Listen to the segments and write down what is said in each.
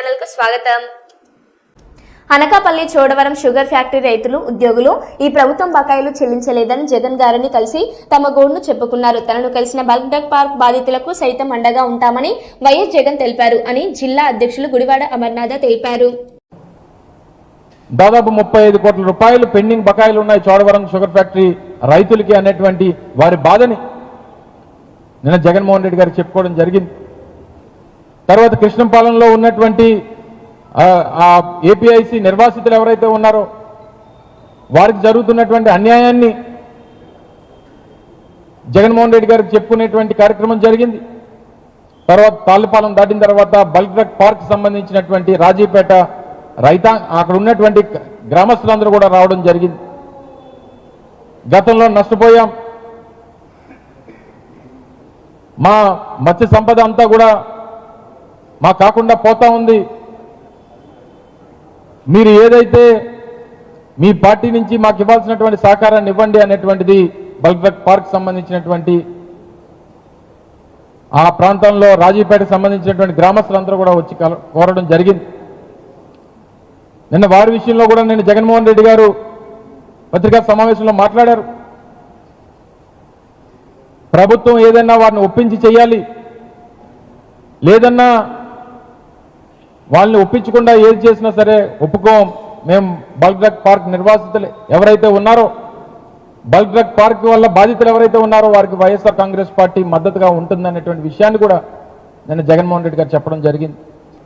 స్వాగతం. Anakapalli Chodavaram sugar factory రైతులు ఉద్యోగులు ఈ ప్రభుత్వం బకాయిలు చెల్లించలేదని జగన్ గారిని కలిసి తమ గోడును చెప్పుకున్నారు. తనను కలిసిన బల్క్ డ్రగ్ పార్క్ బాధితులకు సైతం అండగా ఉంటామని వైఎస్ జగన్ తెలిపారు అని జిల్లా అధ్యక్షులు గుడివాడ అమర్నాథ తెలిపారు. దాదాపు ముప్పై ఐదు కోట్ల రూపాయలు పెండింగ్ బకాయిలు ఉన్నాయి చోడవరం షుగర్ ఫ్యాక్టరీ రైతులకి అనేటువంటి వారి బాధని నిన్న జగన్మోహన్ రెడ్డి గారు చెప్పుకోవడం జరిగింది. తర్వాత కృష్ణంపాలెంలో ఉన్నటువంటి ఆ, ఏపీఐసి నిర్వాసితులు ఎవరైతే ఉన్నారో వారికి జరుగుతున్నటువంటి అన్యాయాన్ని జగన్మోహన్ రెడ్డి గారికి చెప్పుకునేటువంటి కార్యక్రమం జరిగింది. తర్వాత తాళ్ళపాలెం దాటిన తర్వాత బల్క్ పార్క్ సంబంధించినటువంటి రాజీపేట రైతా అక్కడ ఉన్నటువంటి గ్రామస్తులందరూ కూడా రావడం జరిగింది. గతంలో నష్టపోయాం. మా మత్స్య సంపద అంతా కూడా మా కాకుండా పోతా ఉంది. మీరు ఏదైతే మీ పార్టీ నుంచి మాకు ఇవ్వాల్సినటువంటి సహకారాన్ని ఇవ్వండి అనేటువంటిది బల్క్ పార్క్ సంబంధించినటువంటి ఆ ప్రాంతంలో రాజీపేటకు సంబంధించినటువంటి గ్రామస్తులందరూ కూడా వచ్చి కోరడం జరిగింది. నిన్న వారి విషయంలో కూడా నేను జగన్మోహన్ రెడ్డి గారు పత్రికా సమావేశంలో మాట్లాడారు. ప్రభుత్వం ఏదైనా వారిని ఒప్పించి చేయాలి. లేదన్నా వాళ్ళని ఒప్పించకుండా ఏది చేసినా సరే ఒప్పుకోం. మేము బల్క్ డ్రగ్ పార్క్ నిర్వాసితులు. ఎవరైతే ఉన్నారో బల్క్ డ్రగ్ పార్క్ వల్ల బాధితులు ఎవరైతే ఉన్నారో వారికి వైఎస్ఆర్ కాంగ్రెస్ పార్టీ మద్దతుగా ఉంటుందనేటువంటి విషయాన్ని కూడా నిన్న జగన్మోహన్ రెడ్డి గారు చెప్పడం జరిగింది.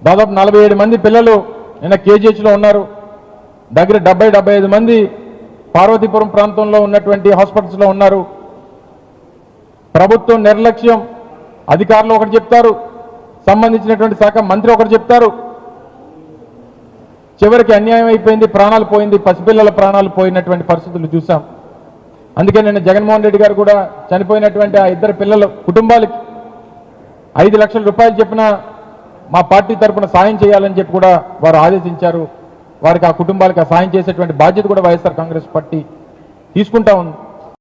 దాదాపు నలభై ఏడు మంది పిల్లలు నిన్న కేజీహెచ్లో ఉన్నారు. దగ్గర డెబ్బై డెబ్బై ఐదు మంది పార్వతీపురం ప్రాంతంలో ఉన్నటువంటి హాస్పిటల్స్లో ఉన్నారు. ప్రభుత్వం నిర్లక్ష్యం అధికారులు ఒకటి చెప్తారు సంబంధించినటువంటి శాఖ మంత్రి ఒకటి చెప్తారు. చివరికి అన్యాయం అయిపోయింది ప్రాణాలు పోయింది పసిపిల్లల ప్రాణాలు పోయినటువంటి పరిస్థితులు చూసాం అందుకే నిన్న జగన్మోహన్ రెడ్డి గారు కూడా చనిపోయినటువంటి ఆ ఇద్దరు పిల్లల కుటుంబాలకి ఐదు లక్షల రూపాయలు చెప్పిన మా పార్టీ తరఫున సాయం చేయాలని చెప్పి కూడా వారు ఆదేశించారు. వారికి ఆ కుటుంబాలకు ఆ సాయం చేసేటువంటి బాధ్యత కూడా వైఎస్ఆర్ కాంగ్రెస్ పార్టీ తీసుకుంటా ఉంది.